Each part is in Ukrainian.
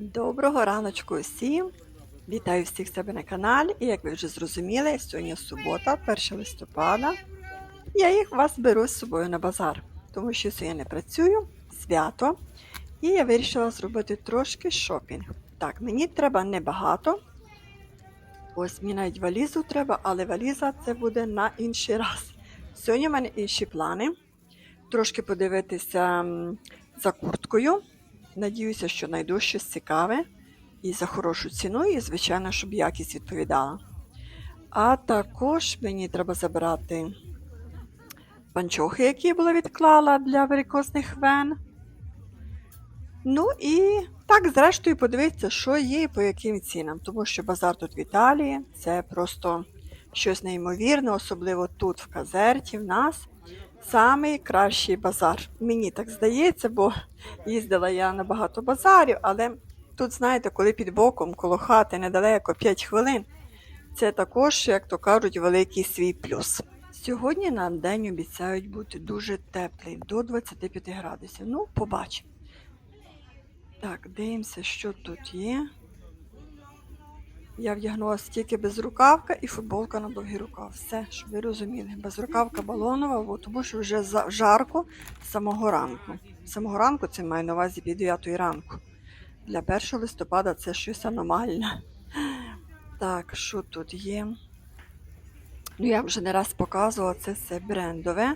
Доброго раночку усім! Вітаю всіх себе на каналі. І як ви вже зрозуміли, сьогодні субота, 1 листопада. Я їх вас беру з собою на базар, тому що сьогодні не працюю, свято. І я вирішила зробити трошки шопінг. Так, мені треба небагато. Ось мені навіть валізу треба, але валіза це буде на інший раз. Сьогодні в мене інші плани. Трошки подивитися за курткою. Надіюся, що знайду щось цікаве і за хорошу ціну, і, звичайно, щоб якість відповідала. А також мені треба забрати панчохи, які я була відклала для варикозних вен. Ну і так, зрештою, подивитися, що є і по яким цінам, тому що базар тут в Італії це просто щось неймовірне, особливо тут, в Казерті, в нас. Самий кращий базар. Мені так здається, бо їздила я на багато базарів, але тут, знаєте, коли під боком, коло хати недалеко 5 хвилин, це також, як то кажуть, великий свій плюс. Сьогодні нам день обіцяють бути дуже теплий, до 25 градусів. Ну, побачимо. Так, дивимося, що тут є. Я вдягнула стільки безрукавка і футболка на довгий рукав. Все, щоб ви розуміли. Безрукавка балонова, бо тому що вже за- жарко з самого ранку. З самого ранку це маю на увазі під 9 ранку. Для 1 листопада це щось аномальне. Так, що тут є? Ну, я вже не раз показувала, це все брендове.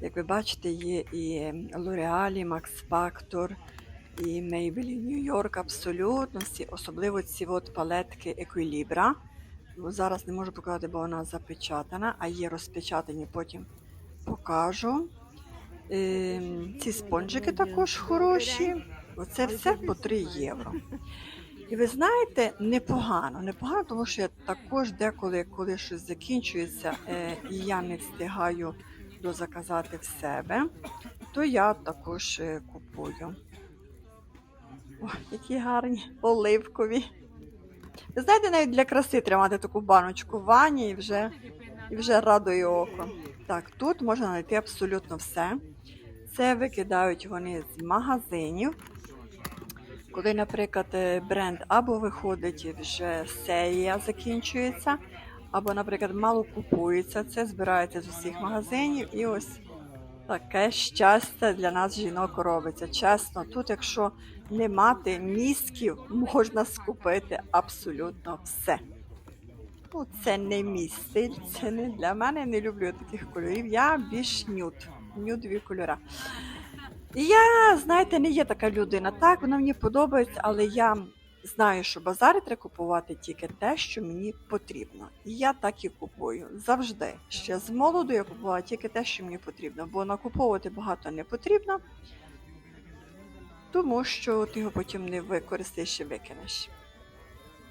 Як ви бачите, є і L'Oreal, Max Factor, і Maybelline New York абсолютно всі, особливо ці от палетки Equilibra. Ну, зараз не можу показати, бо вона запечатана, а є розпечатані, потім покажу. Ем, ці спонжики також хороші. Оце все по 3 євро. І ви знаєте, непогано, непогано, тому що я також деколи, коли щось закінчується, е, і я не встигаю дозаказати в себе, то я також е, купую. Ой, які гарні, оливкові. Ви знаєте, навіть для краси тримати таку баночку в ванні і вже, і вже радує око. Так, тут можна знайти абсолютно все. Це викидають вони з магазинів. Коли, наприклад, е, бренд або виходить вже серія закінчується, або, наприклад, мало купується, це збирається з усіх магазинів і ось Таке щастя для нас жінок робиться. Чесно, тут, якщо не мати мізків, можна скупити абсолютно все. Ну, це не мій стиль, це не для мене. Не люблю таких кольорів. Я більш нюд, нюдові кольора. І я, знаєте, не є така людина. Так, воно мені подобається, але я знаю, що базари треба купувати тільки те, що мені потрібно. І я так і купую. Завжди. Ще з молоду я купувала тільки те, що мені потрібно, бо накуповувати багато не потрібно, тому що ти його потім не використаєш і викинеш.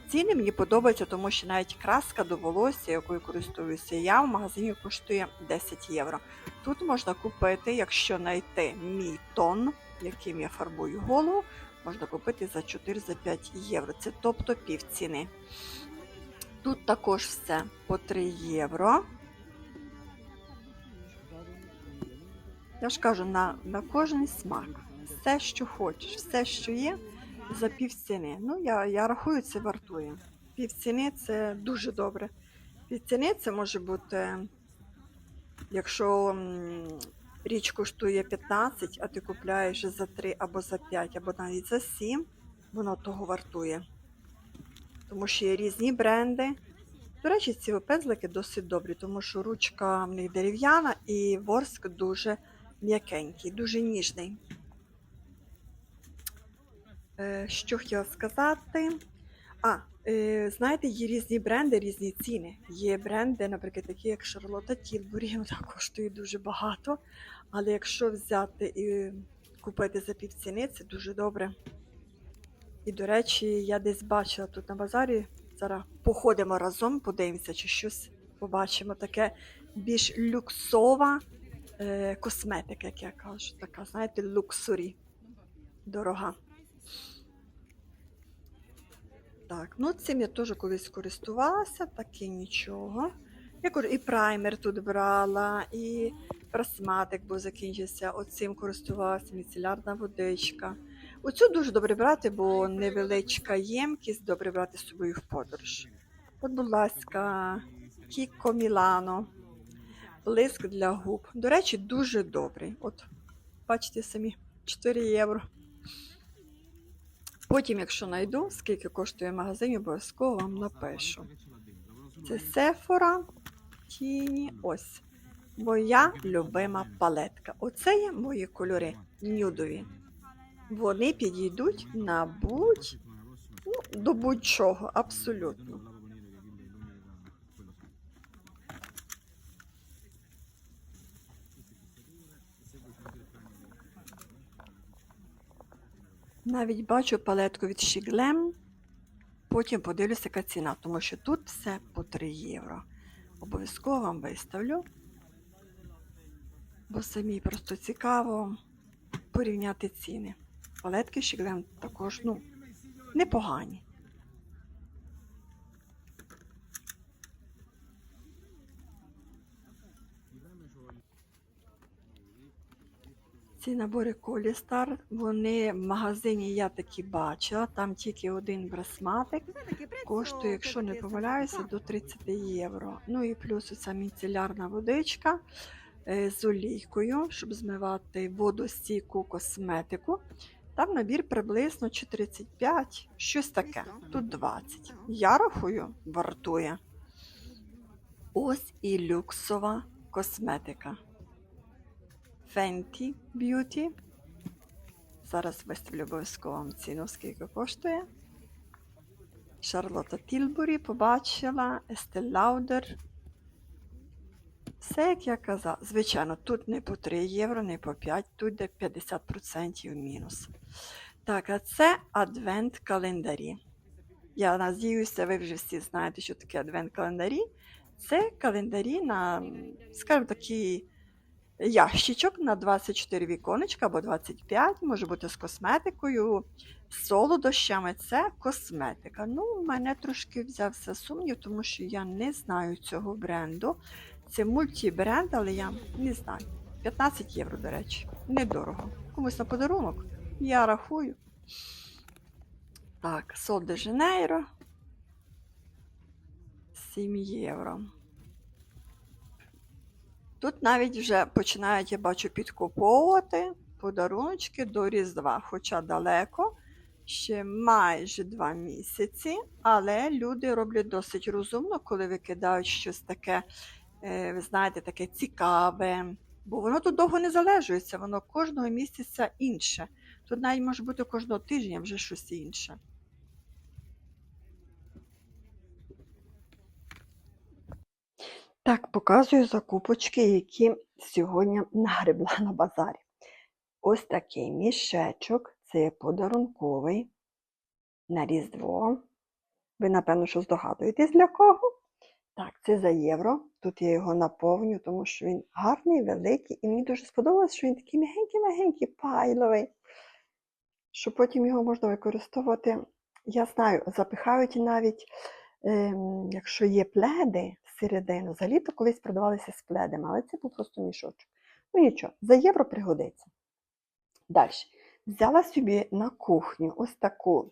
Ціни мені подобаються, тому що навіть краска до волосся, якою користуюся я, в магазині коштує 10 євро. Тут можна купити, якщо знайти мій тон, яким я фарбую голову, можна купити за 4-5 євро. Це тобто пів ціни. Тут також все по 3 євро. Я ж кажу, на, на кожний смак. Все, що хочеш, все, що є, за пів ціни. Ну, я, я рахую, це вартує. Пів ціни це дуже добре. Пів ціни це може бути, якщо річ коштує 15, а ти купляєш за 3 або за 5, або навіть за 7, воно того вартує. Тому що є різні бренди. До речі, ці пензлики досить добрі, тому що ручка в них дерев'яна і ворск дуже м'якенький, дуже ніжний. Е, Що хотіла сказати? А, е, знаєте, є різні бренди, різні ціни. Є бренди, наприклад, такі як Шарлотта Тілбурі, вона коштує дуже багато. Але якщо взяти і купити за півціни, це дуже добре. І, до речі, я десь бачила тут на базарі. Зараз походимо разом, подивимося, чи щось побачимо. Таке більш люксова е, косметика, як я кажу. Така, знаєте, луксурі. Дорога. Так, ну цим я теж колись користувалася, таки нічого. Я і праймер тут брала, і просматик, бо закінчився. Оцим користувалася, міцелярна водичка. Оцю дуже добре брати, бо невеличка ємкість, добре брати з собою в подорож. От, будь ласка, Кіко Мілано, блиск для губ. До речі, дуже добрий. От, бачите самі, 4 євро. Потім, якщо знайду, скільки коштує в магазині, обов'язково вам напишу. Це Сефора, тіні, ось. Моя любима палетка. Оце є мої кольори нюдові. Вони підійдуть на будь ну, до будь-чого, абсолютно. Навіть бачу палетку від Шіглем, Потім подивлюся, яка ціна, тому що тут все по 3 євро. Обов'язково вам виставлю. Бо самі просто цікаво порівняти ціни. Палетки Шіглем також, ну, непогані. Ці набори Колістар, вони в магазині я такі бачила, там тільки один брасматик. Коштує, якщо не помиляюся, до 30 євро. Ну і плюс оця міцелярна водичка е, з олійкою, щоб змивати водостійку косметику. Там набір приблизно чи 35, щось таке. Тут 20. Я рахую, вартує. Ось і люксова косметика. Fenty Beauty. Зараз виставлю обов'язково вам ціну, скільки коштує. Шарлотта Тілбурі побачила, Estee Lauder. Все, як я казала. Звичайно, тут не по 3 євро, не по 5, тут де 50% мінус. Так, а це адвент-календарі. Я надіюся, ви вже всі знаєте, що таке адвент-календарі. Це календарі на, скажімо, такий ящичок на 24 віконечка або 25, може бути з косметикою, з солодощами. Це косметика. Ну, мене трошки взявся сумнів, тому що я не знаю цього бренду. Це мультібренд, але я не знаю. 15 євро, до речі, недорого. Комусь на подарунок. Я рахую. Так, Сол де Жанейро. 7 євро. Тут навіть вже починають, я бачу, підкуповувати подаруночки до Різдва, хоча далеко, ще майже два місяці, але люди роблять досить розумно, коли викидають щось таке, е, ви знаєте, таке цікаве. Бо воно тут довго не залежується, воно кожного місяця інше. Тут навіть може бути кожного тижня вже щось інше. Так, показую закупочки, які сьогодні нагребла на базарі. Ось такий мішечок, це подарунковий на Різдво. Ви, напевно, що здогадуєтесь для кого? Так, це за євро. Тут я його наповню, тому що він гарний, великий, і мені дуже сподобалось, що він такий мягенький-мягенький, пайловий, що потім його можна використовувати. Я знаю, запихають навіть, ем, якщо є пледи всередину. Взагалі то колись продавалися з пледами, але це був просто мішочок. Ну нічого, за євро пригодиться. Далі. Взяла собі на кухню ось таку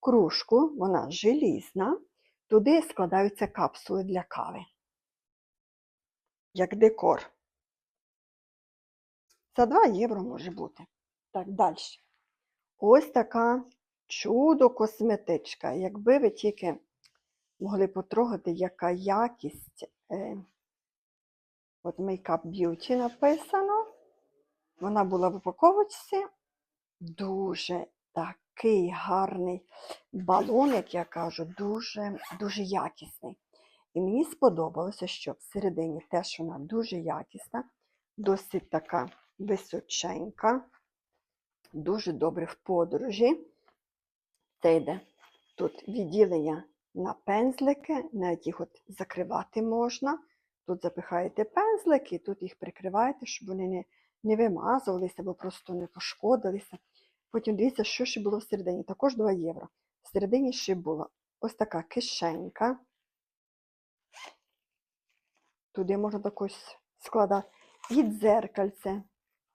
кружку, вона желізна. Туди складаються капсули для кави. Як декор. За 2 євро може бути. Так, далі. Ось така чудо-косметичка. Якби ви тільки могли потрогати, яка якість. Е, от Makeup Beauty написано. Вона була в упаковочці. Дуже такий гарний балон, як я кажу, дуже, дуже якісний. І мені сподобалося, що всередині теж вона дуже якісна, досить така височенька, дуже добре в подорожі. Це йде тут відділення на пензлики, навіть їх от закривати можна. Тут запихаєте пензлики, тут їх прикриваєте, щоб вони не, не вимазувалися або просто не пошкодилися. Потім дивіться, що ще було всередині. Також 2 євро. Всередині ще була ось така кишенька. Туди можна також складати. І дзеркальце.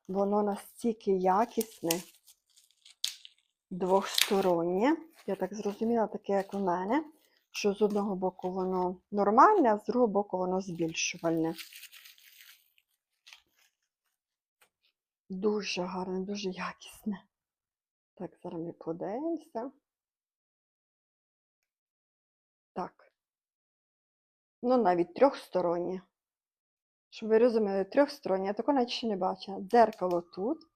Воно настільки якісне. двохстороннє. Я так зрозуміла, таке, як у мене, що з одного боку воно нормальне, а з другого боку воно збільшувальне. Дуже гарне, дуже якісне. Так, зараз ми подивимося. Так. Ну, навіть трьохстороннє. Щоб ви розуміли, трьохстороннє, я такого навіть ще не бачила. Дзеркало тут.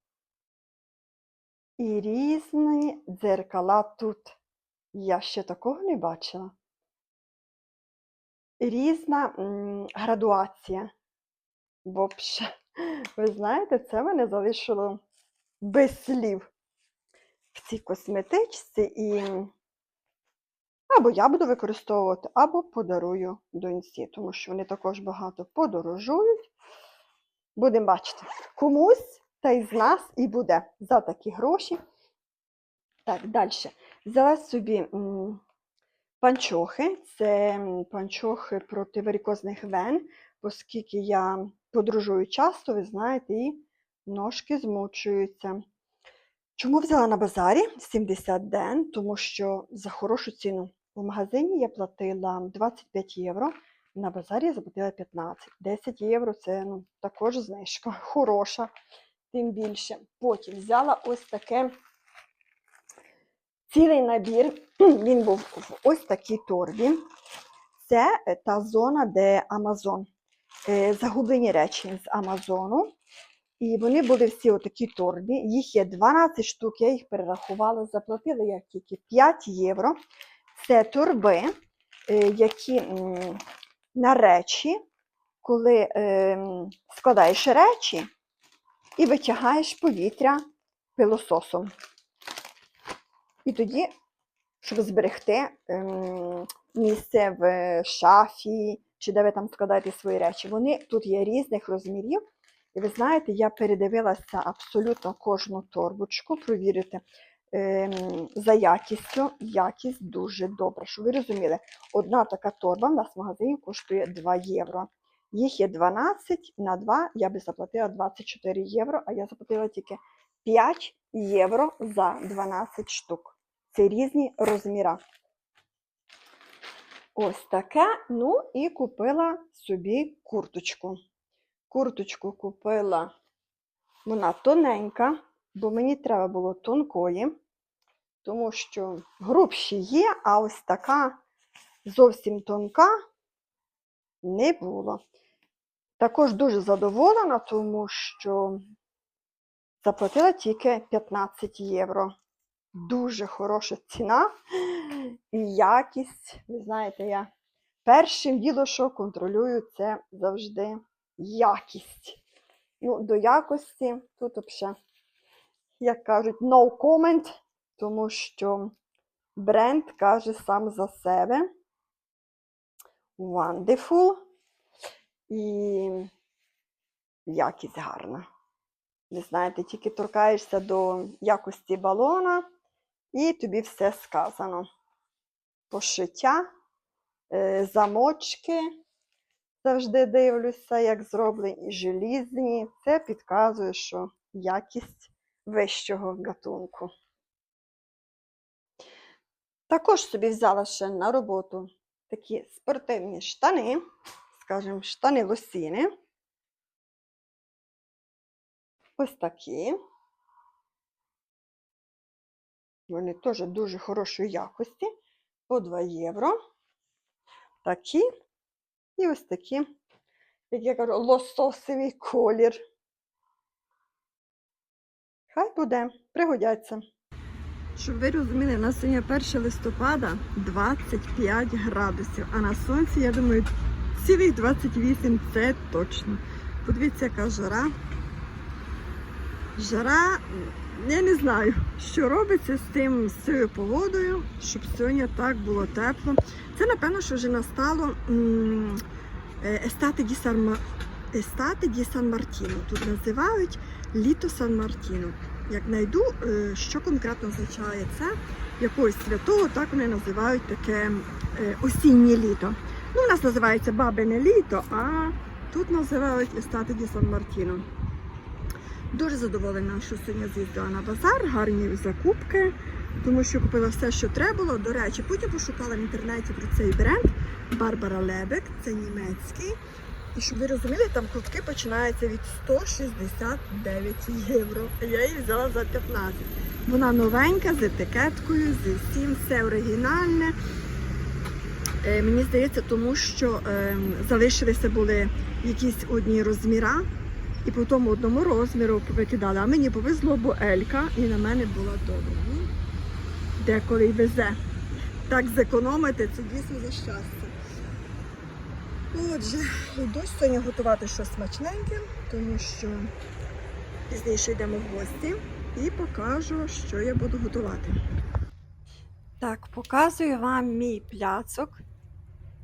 І різні дзеркала тут. Я ще такого не бачила. Різна градуація. Вообще, ви знаєте, це мене залишило без слів в цій косметичці і або я буду використовувати, або подарую доньці, тому що вони також багато подорожують. Будемо бачити, комусь та й з нас і буде за такі гроші. Так, далі. Взяла собі панчохи. Це панчохи проти варикозних вен, оскільки я подорожую часто, ви знаєте, і ножки змучуються. Чому взяла на базарі 70 ден? Тому що за хорошу ціну. У магазині я платила 25 євро, на базарі я заплатила 15. 10 євро це ну, також знижка, хороша, тим більше. Потім взяла ось таке цілий набір. Він був в ось такій торбі. Це е, та зона, де Амазон. Е, Загублені речі з Амазону. І вони були всі у такій торбі. Їх є 12 штук, я їх перерахувала, заплатила я тільки 5 євро. Це торби, е, які на речі, коли складаєш речі і витягаєш повітря пилососом. І тоді, щоб зберегти ем, місце в шафі, чи де ви там складаєте свої речі, вони тут є різних розмірів. І ви знаєте, я передивилася абсолютно кожну торбочку, провірити ем, за якістю. Якість дуже добра. Щоб ви розуміли, одна така торба в нас в магазині коштує 2 євро. Їх є 12 на 2, я би заплатила 24 євро, а я заплатила тільки 5 євро за 12 штук. Це різні розміри. Ось таке. Ну і купила собі курточку. Курточку купила, вона тоненька, бо мені треба було тонкої, тому що грубші є, а ось така зовсім тонка не було. Також дуже задоволена, тому що заплатила тільки 15 євро. Дуже хороша ціна і якість. Ви знаєте, я першим діло, що контролюю, це завжди якість. Ну, до якості тут взагалі, як кажуть, no comment, тому що бренд каже сам за себе. Wonderful. І якість гарна. Ви знаєте, тільки торкаєшся до якості балона, і тобі все сказано. Пошиття, е, замочки. Завжди дивлюся, як зроблені желізні. Це підказує, що якість вищого гатунку. Також собі взяла ще на роботу такі спортивні штани, скажімо, штани лосіни. Ось такі. Вони теж дуже хорошої якості. По 2 євро. Такі. І ось такі, як я кажу, лососовий колір. Хай буде, пригодяться. Щоб ви розуміли, на сьогодні 1 листопада 25 градусів, а на сонці, я думаю, цілих 28 це точно. Подивіться, яка жара. Жара, я не знаю, що робиться з тим, з цією погодою, щоб сьогодні так було тепло. Це, напевно, що вже настало е, Естати ді Сан Ма- Естати ді Сан Мартіно. Тут називають літо Сан Мартіно. Як знайду, е, що конкретно означає це, якогось святого, так вони називають таке е, осіннє літо. Ну, у нас називається бабине літо, а тут називають Естати ді Сан Мартіно. Дуже задоволена, що сьогодні з'їздила на базар, гарні закупки. тому що купила все, що треба було. До речі, потім пошукала в інтернеті про цей бренд Барбара Лебек, це німецький. І щоб ви розуміли, там кутки починаються від 169 євро. Я її взяла за 15. Вона новенька, з етикеткою, з всім, все оригінальне. Е, мені здається, тому що е, залишилися були якісь одні розміра, і по тому одному розміру викидали. А мені повезло, бо Елька і на мене була добра. Ну, деколи й везе. Так зекономити, це дійсно за щастя. Отже, йду сьогодні готувати щось смачненьке, тому що пізніше йдемо в гості і покажу, що я буду готувати. Так, показую вам мій пляцок.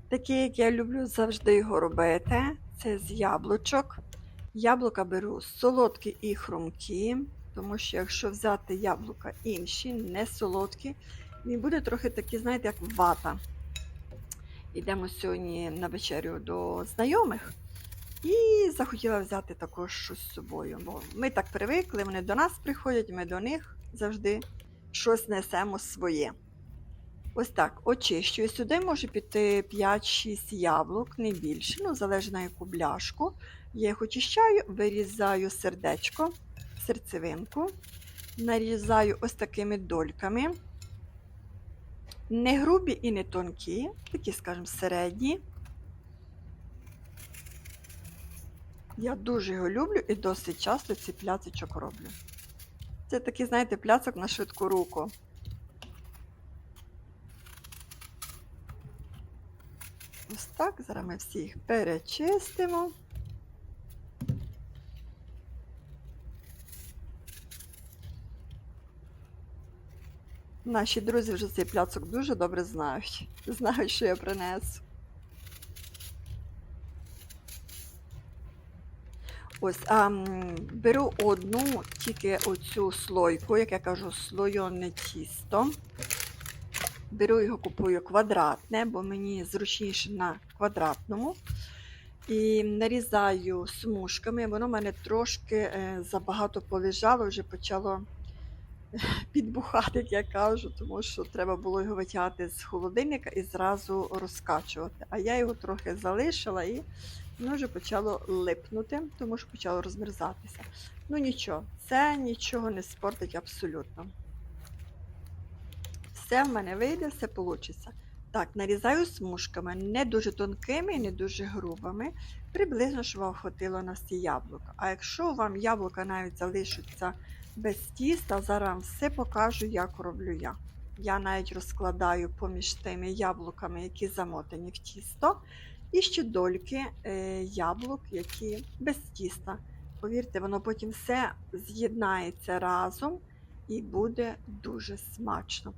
Такий, як я люблю завжди його робити. Це з яблучок. Яблука беру солодкі і хрумкі, тому що якщо взяти яблука інші, не солодкі, він буде трохи такий, знаєте, як вата. Йдемо сьогодні на вечерю до знайомих. І захотіла взяти також щось з собою. Бо ми так привикли, вони до нас приходять, ми до них завжди щось несемо своє. Ось так, очищую. Сюди може піти 5-6 яблук, не більше, ну, залежно на яку бляшку. Я їх очищаю, вирізаю сердечко, серцевинку, нарізаю ось такими дольками. Не грубі і не тонкі, такі, скажімо, середні. Я дуже його люблю і досить часто ці пляцочок роблю. Це такий, знаєте, пляцок на швидку руку. Ось так, зараз ми всі їх перечистимо. Наші друзі вже цей пляцок дуже добре знають. Знають, що я принесу. Ось, а, беру одну, тільки оцю слойку, як я кажу, слойоне тісто. Беру його, купую квадратне, бо мені зручніше на квадратному. І нарізаю смужками. Воно в мене трошки е, забагато полежало, вже почало підбухати, як я кажу, тому що треба було його витягати з холодильника і зразу розкачувати. А я його трохи залишила і воно вже почало липнути, тому що почало розмерзатися. Ну нічого, це нічого не спортить абсолютно. Все в мене вийде, все вийде. Так, нарізаю смужками, не дуже тонкими і не дуже грубими. Приблизно, щоб вам хватило на всі яблука. А якщо вам яблука навіть залишаться без тіста, зараз все покажу, як роблю я. Я навіть розкладаю поміж тими яблуками, які замотані в тісто, і ще дольки е, яблук, які без тіста. Повірте, воно потім все з'єднається разом і буде дуже смачно.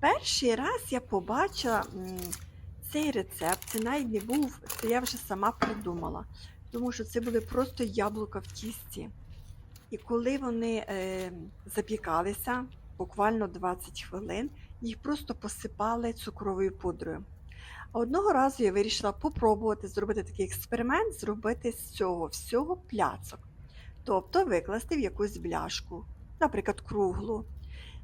Перший раз я побачила цей рецепт, це навіть не був, це я вже сама придумала, тому що це були просто яблука в тісті. І коли вони е, запікалися, буквально 20 хвилин, їх просто посипали цукровою пудрою. А одного разу я вирішила попробувати зробити такий експеримент, зробити з цього всього пляцок. Тобто викласти в якусь бляшку, наприклад, круглу.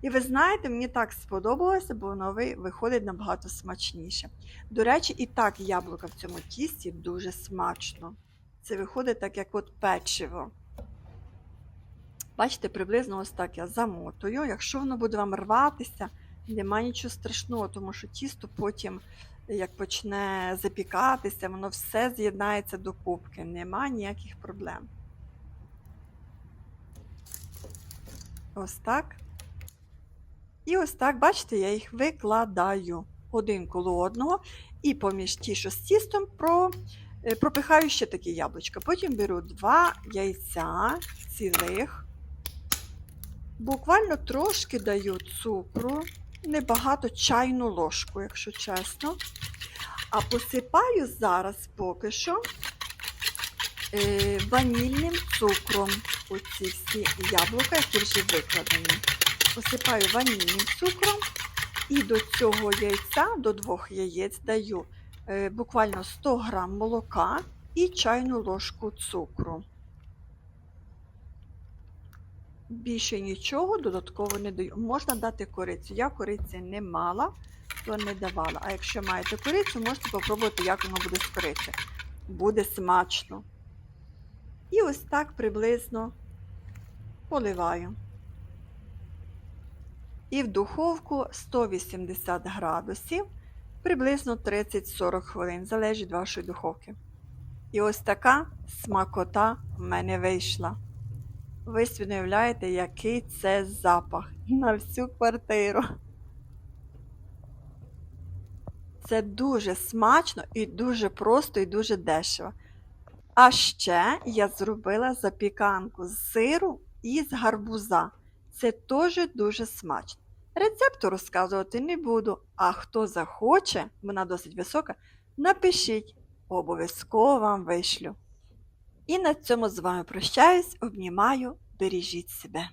І ви знаєте, мені так сподобалося, бо воно виходить набагато смачніше. До речі, і так яблука в цьому тісті дуже смачно. Це виходить так, як от печиво. Бачите, приблизно ось так я замотую. Якщо воно буде вам рватися, нема нічого страшного, тому що тісто потім, як почне запікатися, воно все з'єднається до кубки. Нема ніяких проблем. Ось так. І ось так, бачите, я їх викладаю один коло одного і поміж ті, що з тістом, про, е, пропихаю ще такі яблучка. Потім беру два яйця цілих, буквально трошки даю цукру, небагато чайну ложку, якщо чесно. А посипаю зараз поки що е, ванільним цукром оці всі яблука, які вже викладені посипаю ванільним цукром і до цього яйця, до двох яєць даю е, буквально 100 грам молока і чайну ложку цукру. Більше нічого додатково не даю. Можна дати корицю. Я кориці не мала, то не давала. А якщо маєте корицю, можете спробувати, як воно буде з кориці. Буде смачно. І ось так приблизно поливаю. І в духовку 180 градусів приблизно 30-40 хвилин, залежить від вашої духовки. І ось така смакота в мене вийшла. Ви собі уявляєте, який це запах на всю квартиру. Це дуже смачно і дуже просто і дуже дешево. А ще я зробила запіканку з сиру і з гарбуза. Це теж дуже смачно. Рецепту розказувати не буду, а хто захоче, вона досить висока, напишіть, обов'язково вам вишлю. І на цьому з вами прощаюсь, обнімаю, бережіть себе.